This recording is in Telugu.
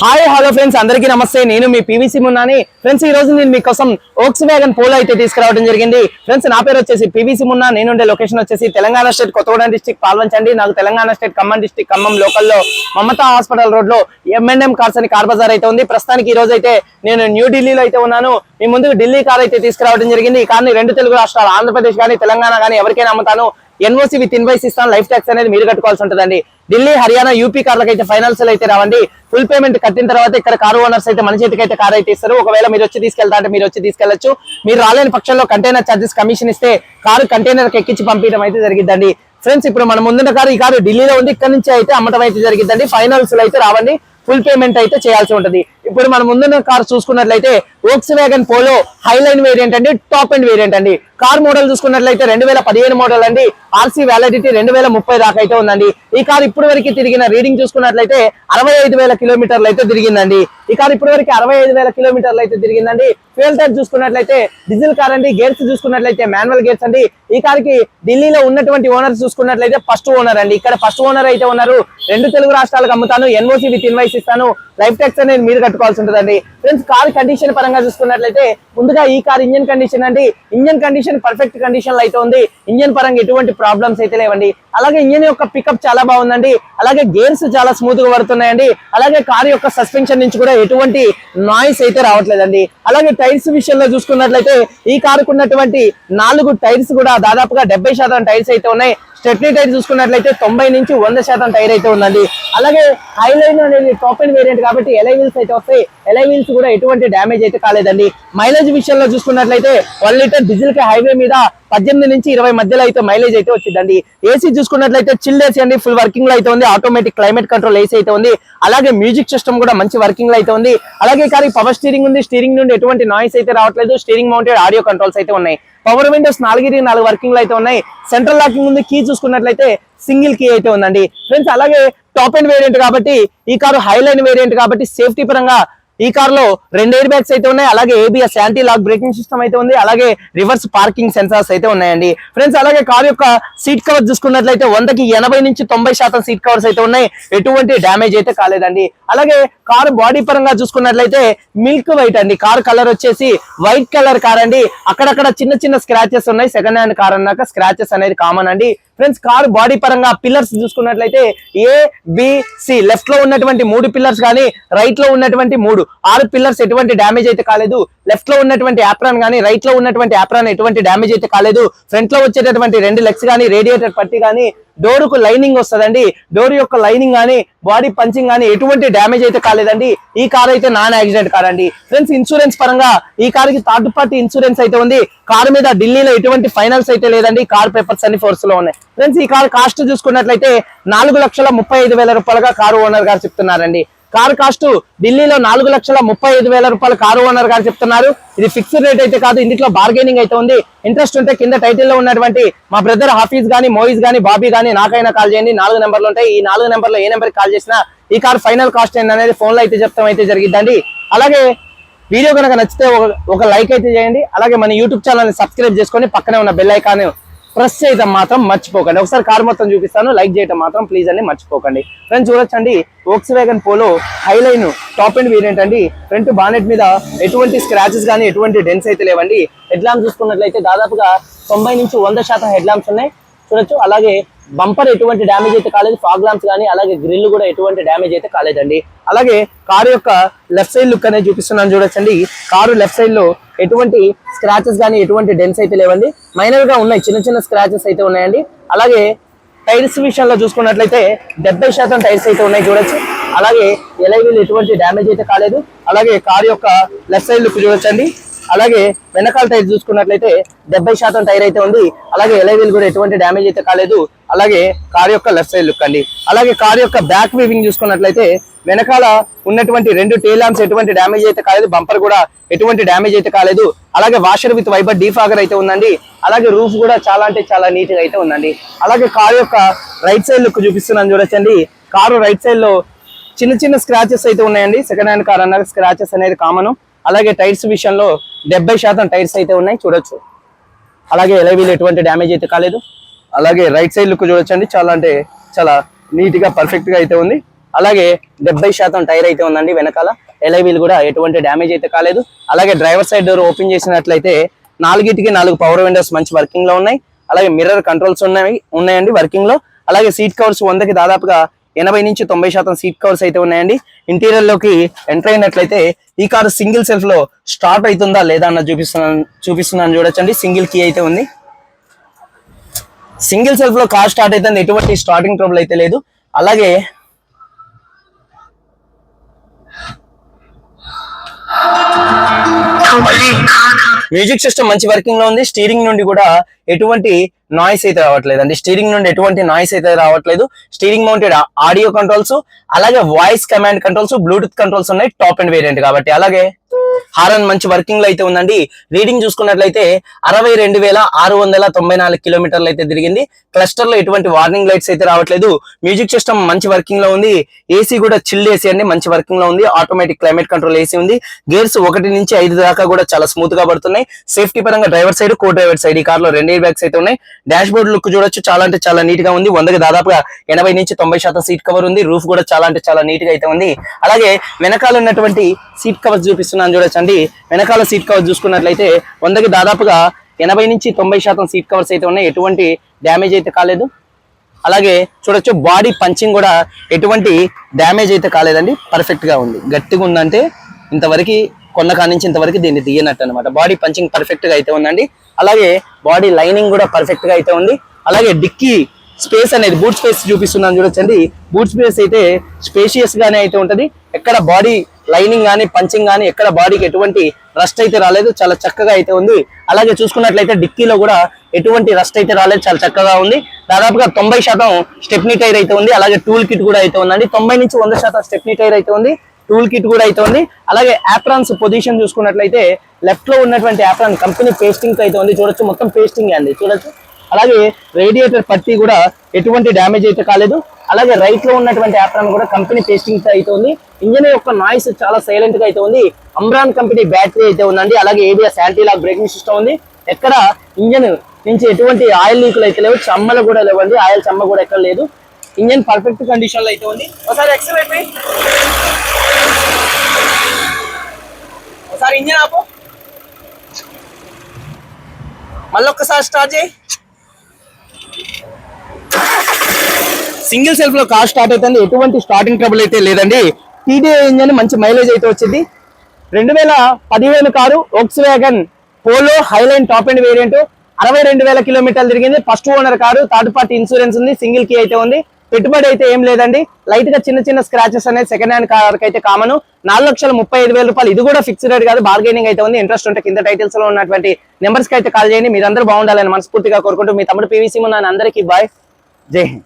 హాయ్ హలో ఫ్రెండ్స్ అందరికీ నమస్తే. నేను మీ పీవీసీ మున్నాని ఫ్రెండ్స్ ఈ రోజు నేను మీకోసం ఓక్స్ వ్యాగన్ పోలో అయితే తీసుకురావడం జరిగింది. ఫ్రెండ్స్ నా పేరు వచ్చేసి పీవీసీ మున్నా నేను ఉండే లొకేషన్ వచ్చేసి తెలంగాణ స్టేట్ కొత్తగూడెం డిస్టిక్ పాల్వంచండి. నాకు తెలంగాణ స్టేట్ ఖమ్మం డిస్టిక్ ఖమ్మం లోకల్లో మమతా హాస్పిటల్ రోడ్లో ఎంఎన్ఎం M&M కార్స్ అని కార్ బజార్ అయితే ఉంది. ప్రస్తుతానికి ఈ రోజు అయితే నేను న్యూ ఢిల్లీలో అయితే ఉన్నాను. మీ ముందుకు ఢిల్లీ కార్ అయితే తీసుకురావడం జరిగింది. ఈ కార్ని రెండు తెలుగు రాష్ట్రాలు ఆంధ్రప్రదేశ్ కానీ తెలంగాణ కానీ ఎవరికైనా అమ్ముతాను. ఎన్ఓసి విత్ ఇన్వైస్ ఇస్తాను. లైఫ్ ట్యాక్స్ అనేది మీరు కట్టుకోవాల్సి ఉంటుందండి. ఢిల్లీ హర్యానా యూపీ కార్లకు అయితే ఫైనాన్స్ అయితే రావండి. ఫుల్ పేమెంట్ కట్టిన తర్వాత ఇక్కడ కారు ఓనర్స్ అయితే మన చేతికి అయితే కార్ అయితే ఇస్తారు. ఒకవేళ మీరు వచ్చి తీసుకెళ్తా అంటే మీరు వచ్చి తీసుకెళ్ళొచ్చు మీరు రాలేని పక్షంలో కంటైనర్ ఛార్జెస్ కమిషన్ ఇస్తే కారు కంటైనర్ ఎక్కించి పంపించడం అయితే జరిగిందండి ఫ్రెండ్స్ ఇప్పుడు మన ముందున్న కారు ఈ కారు ఢిల్లీలో ఉంది. ఇక్కడ నుంచి అయితే అమ్మటం అయితే జరిగిందండి ఫైనాన్స్ అయితే రావండి. ఫుల్ పేమెంట్ అయితే చేయాల్సి ఉంటుంది. ఇప్పుడు మనం ముందున్న కారు చూసుకున్నట్లయితే Volkswagen Polo highline variant అండి టాప్ అండ్ వేరియంట్ అండి. కార్ మోడల్ చూసుకున్నట్లయితే రెండు వేల పదిహేను మోడల్ అండి. ఆర్సీ వ్యాలిడిటీ రెండు వేల ముప్పై దాకా అయితే ఉందండి. ఈ కార్ ఇప్పటి వరకు తిరిగిన రీడింగ్ చూసుకున్నట్లయితే అరవై ఐదు వేల కిలోమీటర్లు అయితే తిరిగిందండి. ఈ కార్ ఇప్పటి వరకు అరవై ఐదు వేల కిలోమీటర్లు అయితే తిరిగిందండి. ఫ్యూల్ టైప్ చూసుకున్నట్లయితే డీజిల్ కార్ అండి గేర్స్ చూసుకున్నట్లయితే మాన్యువల్ గేర్స్ అండి. ఈ కార్కి ఢిల్లీలో ఉన్నటువంటి ఓనర్స్ చూసుకున్నట్లయితే ఫస్ట్ ఓనర్ అండి. ఇక్కడ ఫస్ట్ ఓనర్ అయితే ఉన్నారు. రెండు తెలుగు రాష్ట్రాలకు అమ్ముతాను ఎన్ఓసి విత్ ఇన్వైస్ ఇస్తాను. లైఫ్ ట్యాక్స్ అనేది మీరు కట్టుకోవాల్సి ఉంటుందండి. ఫ్రెండ్స్ కార్ కండిషన్ పరంగా చూసుకున్నట్లయితే ముందుగా ఈ కార్ ఇంజన్ కండిషన్ అండి. ఇంజన్ కండిషన్ పర్ఫెక్ట్ కండిషన్లో అయితే ఉంది. ఇంజన్ పరంగా ఎటువంటి ప్రాబ్లమ్స్ అయితే లేవండి. అలాగే ఇంజన్ యొక్క పికప్ చాలా బాగుందండి. అలాగే గేర్స్ చాలా స్మూత్గా పడుతున్నాయండి. అలాగే కార్ యొక్క సస్పెన్షన్ నుంచి కూడా ఎటువంటి నాయిస్ అయితే రావట్లేదండి. అలాగే టైర్స్ విషయంలో చూసుకున్నట్లయితే ఈ కారుకు ఉన్నటువంటి నాలుగు టైర్స్ కూడా దాదాపుగా డెబ్బై శాతం టైర్స్ అయితే ఉన్నాయి. స్టెప్నీ టైర్ చూసుకున్నట్లయితే తొంభై నుంచి వంద శాతం టైర్ అయితే ఉందండి. అలాగే హైలైన్ అనేది టాప్ అండ్ వేరియంట్ కాబట్టి ఎలై వీల్స్ అయితే వస్తాయి. ఎలై వీల్స్ కూడా ఎటువంటి డ్యామేజ్ అయితే కాలేదండి. మైలేజ్ విషయంలో చూసుకున్నట్లయితే వన్ లీటర్ డీజిల్కి హైవే మీద పద్దెనిమిది నుంచి ఇరవై మధ్యలో అయితే మైలేజ్ అయితే వచ్చిందండి. ఏసీ చూసుకున్నట్లయితే చిల్ ఏసీ అండి ఫుల్ వర్కింగ్లో అయితే ఉంది. ఆటోమేటిక్ క్లైమేట్ కంట్రోల్ ఏసీ అయితే ఉంది. అలాగే మ్యూజిక్ సిస్టమ్ కూడా మంచి వర్కింగ్లో అయితే ఉంది. అలాగే కానీ పవర్ స్టీరింగ్ ఉంది. స్టీరింగ్ నుండి ఎటువంటి నాయిస్ అయితే రావట్లేదు. స్టీరింగ్ మౌంటెడ్ ఆడియో కంట్రోల్స్ అయితే ఉన్నాయి. పవర్ విండోస్ నాలుగు నాలుగు వర్కింగ్లో అయితే ఉన్నాయి. సెంట్రల్ లాకింగ్ ఉంది. కీ చూసుకున్నట్లయితే సింగిల్ కీ అయితే ఉందండి. ఫ్రెండ్స్ అలాగే టాప్ అండ్ వేరియంట్ కాబట్టి ఈ కారు హైలైన్ వేరియంట్ కాబట్టి సేఫ్టీ పరంగా ఈ కార్లో రెండు ఎయిర్ బ్యాగ్స్ అయితే ఉన్నాయి. అలాగే ABS anti lock braking system అయితే ఉంది. అలాగే రివర్స్ పార్కింగ్ సెన్సార్స్ అయితే ఉన్నాయండి. ఫ్రెండ్స్ అలాగే కార్ యొక్క సీట్ కవర్ చూసుకున్నట్లయితే వందకి ఎనభై నుంచి తొంభై శాతం సీట్ కవర్స్ అయితే ఉన్నాయి. ఎటువంటి డ్యామేజ్ అయితే కాలేదండి. అలాగే కారు బాడీ పరంగా చూసుకున్నట్లయితే మిల్క్ వైట్ అండి. కార్ కలర్ వచ్చేసి వైట్ కలర్ కార్ అండి. అక్కడక్కడ చిన్న చిన్న స్క్రాచెస్ ఉన్నాయి. సెకండ్ హ్యాండ్ కార్ అన్నాక స్క్రాచెస్ అనేది కామన్ అండి. ఫ్రెండ్స్ కార్ బాడీ పరంగా పిల్లర్స్ చూసుకున్నట్లయితే ఏ బి సి లెఫ్ట్లో ఉన్నటువంటి మూడు పిల్లర్స్ కానీ రైట్లో ఉన్నటువంటి మూడు. ఆరు పిల్లర్స్ ఎటువంటి డ్యామేజ్ అయితే కాలేదు. లెఫ్ట్లో ఉన్నటువంటి యాప్రాన్ కానీ రైట్లో ఉన్నటువంటి యాప్రాన్ ఎటువంటి డ్యామేజ్ అయితే కాలేదు. ఫ్రంట్లో వచ్చేటటువంటి రెండు లెగ్స్ కానీ రేడియేటర్ పట్టి కానీ డోర్కు లైనింగ్ వస్తుందండి. డోర్ యొక్క లైనింగ్ కానీ బాడీ పంచింగ్ కానీ ఎటువంటి డ్యామేజ్ అయితే కాలేదండి. ఈ కార్ అయితే నాన్ యాక్సిడెంట్ కార్ అండి. ఫ్రెండ్స్ ఇన్సూరెన్స్ పరంగా ఈ కార్కి థర్డ్ పార్టీ ఇన్సూరెన్స్ అయితే ఉంది. కార్ మీద ఢిల్లీలో ఎటువంటి ఫైనల్స్ అయితే లేదండి. కార్ పేపర్స్ అన్ని ఫోర్స్లో ఉన్నాయి. ఫ్రెండ్స్ ఈ కార్ కాస్ట్ చూసుకున్నట్లయితే నాలుగు లక్షల ముప్పై ఐదు వేల రూపాయలుగా కారు ఓనర్ గారు చెప్తున్నారండి. కార్ కాస్ట్ ఢిల్లీలో నాలుగు లక్షల ముప్పై ఐదు వేల రూపాయలు కారు ఓనర్ గారు చెప్తున్నారు. ఇది ఫిక్స్డ్ రేట్ అయితే కాదు ఇందులో బార్గెనింగ్ అయితే ఉంది. ఇంట్రెస్ట్ ఉంటే కింద టైటిల్లో ఉన్నటువంటి మా బ్రదర్ హాఫీజ్ గానీ మోయిజ్ గానీ బాబీ గానీ నాకైనా కాల్ చేయండి. నాలుగు నెంబర్లు ఉంటాయి. ఈ నాలుగు నెంబర్లో ఏ నెంబర్ కాల్ చేసినా ఈ కార్ ఫైనల్ కాస్ట్ ఏంటనేది ఫోన్లో అయితే చెప్తాం అయితే జరిగిద్దండి. అలాగే వీడియో కనుక నచ్చితే ఒక లైక్ అయితే చేయండి. అలాగే మన యూట్యూబ్ ఛానల్ని సబ్స్క్రైబ్ చేసుకొని పక్కనే ఉన్న బెల్ ఐకాన్ ప్రెస్ చేయడం మాత్రం మర్చిపోకండి. ఒకసారి కార్ మొత్తం చూపిస్తాను. లైక్ చేయడం మాత్రం ప్లీజ్ అండి మర్చిపోకండి. ఫ్రెండ్స్ చూడొచ్చండి. Volkswagen Polo highline top end variant అండి. ఫ్రంట్ బానెట్ మీద ఎటువంటి స్క్రాచెస్ కానీ ఎటువంటి డెన్స్ అయితే లేవండి. హెడ్ ల్యాంప్ చూసుకున్నట్లయితే దాదాపుగా తొంభై నుంచి వంద శాతం హెడ్ ల్యాంప్స్ ఉన్నాయి. చూడొచ్చు. అలాగే బంపర్ ఎటువంటి డ్యామేజ్ అయితే కాలేదు ఫాగ్ ల్యాంప్స్ కానీ అలాగే గ్రిల్ కూడా ఎటువంటి డ్యామేజ్ అయితే కాలేదండి. అలాగే కారు యొక్క లెఫ్ట్ సైడ్ లుక్ అనేది చూపిస్తున్నాను చూడొచ్చండి. కారు లెఫ్ట్ సైడ్లో ఎటువంటి స్క్రాచెస్ కానీ ఎటువంటి డెన్స్ అయితే లేవండి. మైనర్గా ఉన్నాయి చిన్న చిన్న స్క్రాచెస్ అయితే ఉన్నాయండి. అలాగే టైర్స్ విషయంలో చూసుకున్నట్లయితే డెబ్బై శాతం టైర్స్ అయితే ఉన్నాయి చూడొచ్చు. అలాగే ఎలైవీలు ఎటువంటి డ్యామేజ్ అయితే కాలేదు. అలాగే కారు యొక్క లెఫ్ట్ సైడ్ లుక్ చూడొచ్చండి. అలాగే వెనకాల టైర్ చూసుకున్నట్లయితే డెబ్బై శాతం టైర్ అయితే ఉంది. అలాగే ఎలైవీలు కూడా ఎటువంటి డ్యామేజ్ అయితే కాలేదు. అలాగే కార్ యొక్క లెఫ్ట్ సైడ్ లుక్ అండి. అలాగే కార్ యొక్క బ్యాక్ వీవింగ్ చూసుకున్నట్లయితే వెనకాల ఉన్నటువంటి రెండు టేల్ ల్యాంప్స్ ఎటువంటి డ్యామేజ్ అయితే కాలేదు బంపర్ కూడా ఎటువంటి డ్యామేజ్ అయితే కాలేదు. అలాగే వాషర్ విత్ వైబర్ డీఫాగర్ అయితే ఉందండి. అలాగే రూఫ్ కూడా చాలా అంటే చాలా నీట్గా అయితే ఉందండి. అలాగే కార్ యొక్క రైట్ సైడ్ లుక్ చూపిస్తున్నాను చూడొచ్చండి. కారు రైట్ సైడ్లో చిన్న చిన్న స్క్రాచెస్ అయితే ఉన్నాయండి. సెకండ్ హ్యాండ్ కార్ అన్నారు స్క్రాచెస్ అనేది కామన్ అలాగే టైర్స్ విషయంలో డెబ్బై శాతం టైర్స్ అయితే ఉన్నాయి. చూడొచ్చు. అలాగే ఎలవీలు ఎటువంటి డ్యామేజ్ అయితే కాలేదు. అలాగే రైట్ సైడ్ లుక్ చూడొచ్చండి. చాలా అంటే చాలా నీట్గా పర్ఫెక్ట్గా అయితే ఉంది. అలాగే డెబ్బై శాతం టైర్ అయితే ఉందండి వెనకాల. ఎలై వీల్ కూడా ఎటువంటి డ్యామేజ్ అయితే కాలేదు. అలాగే డ్రైవర్ సైడ్ డోర్ ఓపెన్ చేసినట్లయితే నాలుగిటికి నాలుగు పవర్ విండోస్ మంచి వర్కింగ్లో ఉన్నాయి. అలాగే మిర్రర్ కంట్రోల్స్ ఉన్నాయి ఉన్నాయండి వర్కింగ్లో. అలాగే సీట్ కవర్స్ వందకి దాదాపుగా ఎనభై నుంచి తొంభై శాతం సీట్ కవర్స్ అయితే ఉన్నాయండి. ఇంటీరియర్లోకి ఎంటర్ అయినట్లయితే ఈ కారు సింగిల్ సెల్ఫ్లో స్టార్ట్ అవుతుందా లేదా అన్న చూపిస్తున్నాను చూపిస్తున్నాను చూడొచ్చండి. సింగిల్ కీ అయితే ఉంది. సింగిల్ సెల్ఫ్లో కార్ స్టార్ట్ అయితే ఎటువంటి స్టార్టింగ్ ట్రబుల్ అయితే లేదు. అలాగే మ్యూజిక్ సిస్టమ్ మంచి వర్కింగ్లో ఉంది. స్టీరింగ్ నుండి కూడా ఎటువంటి నాయిస్ అయితే రావట్లేదు. అండి స్టీరింగ్ నుండి ఎటువంటి నాయిస్ అయితే రావట్లేదు. స్టీరింగ్ మౌంటెడ్ ఆడియో కంట్రోల్స్ అలాగే voice command controls Bluetooth controls ఉన్నాయి టాప్ అండ్ వేరియంట్ కాబట్టి. అలాగే హారన్ మంచి వర్కింగ్లో అయితే ఉందండి. రీడింగ్ చూసుకున్నట్లయితే అరవై రెండు వేల ఆరు వందల తొంభై నాలుగు కిలోమీటర్లు అయితే తిరిగింది. క్లస్టర్లో ఎటువంటి వార్నింగ్ లైట్స్ అయితే రావట్లేదు. మ్యూజిక్ సిస్టమ్ మంచి వర్కింగ్లో ఉంది. ఏసీ కూడా చిల్డ్ ఏసీ అండి మంచి వర్కింగ్లో ఉంది. ఆటోమేటిక్ క్లైమేట్ కంట్రోల్ ఏసీ ఉంది. గేర్స్ ఒకటి నుంచి ఐదు దాకా కూడా చాలా స్మూత్గా పడుతున్నాయి. సేఫ్టీ పరంగా driver side co driver side ఈ కార్లో రెండు ఎయిర్ బ్యాగ్స్ అయితే ఉన్నాయి. డాష్ బోర్డ్ లుక్ చూడొచ్చు. చాలా అంటే చాలా నీట్గా ఉంది. వందకి దాదాపుగా ఎనభై నుంచి తొంభై శాతం సీట్ కవర్ ఉంది. రూఫ్ కూడా చాలా అంటే చాలా నీట్గా అయితే ఉంది. అలాగే వెనకాల ఉన్నటువంటి సీట్ కవర్ చూపిస్తున్నాను చూడొచ్చండి. వెనకాల సీట్ కవర్ చూసుకున్నట్లయితే వందకి దాదాపుగా ఎనభై నుంచి తొంభై శాతం సీట్ కవర్స్ అయితే ఉన్నాయి. ఎటువంటి డ్యామేజ్ అయితే కాలేదు. అలాగే చూడొచ్చు బాడీ పంచింగ్ కూడా ఎటువంటి డ్యామేజ్ అయితే కాలేదండి. పర్ఫెక్ట్గా ఉంది. గట్టిగా ఉందంటే ఇంతవరకు కొన్న కాడి నుంచి ఇంతవరకు దీన్ని దిగినట్టు అనమాట బాడీ పంచింగ్ పర్ఫెక్ట్గా అయితే ఉందండి. అలాగే బాడీ లైనింగ్ కూడా పర్ఫెక్ట్గా అయితే ఉంది. అలాగే డిక్కీ స్పేస్ అనేది బూట్ స్పేస్ చూపిస్తున్నాను చూడొచ్చండి. బూట్ స్పేస్ అయితే స్పేషియస్ గానే అయితే ఉంటది. ఎక్కడ బాడీ లైనింగ్ కానీ పంచింగ్ కానీ ఎక్కడ బాడీకి ఎటువంటి రస్ట్ అయితే రాలేదు. చాలా చక్కగా అయితే ఉంది. అలాగే చూసుకున్నట్లయితే డిక్కీలో కూడా ఎటువంటి రస్ట్ అయితే రాలేదు. చాలా చక్కగా ఉంది. దాదాపుగా తొంభై శాతం స్టెప్నీ టైర్ అయితే ఉంది. అలాగే టూల్ కిట్ కూడా అయితే ఉందండి. తొంభై నుంచి వంద శాతం స్టెప్నీ టైర్ అయితే ఉంది. టూల్ కిట్ కూడా అయితే ఉంది. అలాగే యాప్రాన్స్ పొజిషన్ చూసుకున్నట్లయితే లెఫ్ట్లో ఉన్నటువంటి యాప్రాన్ కంపెనీ పేస్టింగ్ అయితే ఉంది. చూడొచ్చు. మొత్తం పేస్టింగ్ అండి. చూడొచ్చు. అలాగే రేడియేటర్ పట్టి కూడా ఎటువంటి డ్యామేజ్ అయితే కాలేదు. అలాగే రైట్లో ఉన్నటువంటి యాప్రాన్ కూడా కంపెనీ పేస్టింగ్ అయితే ఉంది. ఇంజన్ యొక్క నాయిస్ చాలా సైలెంట్గా అయితే ఉంది. అమ్రాన్ కంపెనీ బ్యాటరీ అయితే ఉందండి. అలాగే ABS anti lock braking system ఉంది. ఎక్కడ ఇంజన్ నుంచి ఎటువంటి ఆయిల్ లీకులు అయితే లేవు. చమ్మలు కూడా లేవండి. ఆయిల్ చమ్మ కూడా ఎక్కడ లేదు. ఇంజన్ పర్ఫెక్ట్ కండిషన్లో అయితే ఉంది. ఒకసారి ఎక్సలెంట్ ఒకసారి ఇంజన్ ఆపు. మళ్ళొక్కసారి స్టార్ట్ చేయి. సింగిల్ సెల్ఫ్లో కార్ స్టార్ట్ అవుతుంది. ఎటువంటి స్టార్టింగ్ ట్రబుల్ అయితే లేదండి. టీడీఐ ఇంజన్ మంచి మైలేజ్ అయితే వచ్చింది. రెండు వేల పదిహేను car Volkswagen Polo highline top end variant అరవై రెండు వేల కిలోమీటర్లు తిరిగింది. First owner car third party insurance ఉంది సింగిల్ కీ అయితే ఉంది. పెట్టుబడి అయితే ఏం లేదండి. లైట్గా చిన్న చిన్న స్క్రాచెస్ అనేది సెకండ్ హ్యాండ్ కార్ అయితే కామన్ నాలుగు లక్షల ముప్పై ఐదు వేల రూపాయలు. ఇది కూడా ఫిక్స్డ్ రేట్ కాదు బార్గెనింగ్ అయితే ఉంది. ఇంట్రెస్ట్ ఉంటే కింద టైటిల్స్లో ఉన్నటువంటి నెంబర్స్కి అయితే కాల్ చేయండి. మీరందరూ బాగుండాలని మనస్ఫూర్తిగా కోరుకుంటూ మీ తమ్ముడు పీవీసీ ఉన్న అందరికీ బాయ్ జై హింద్.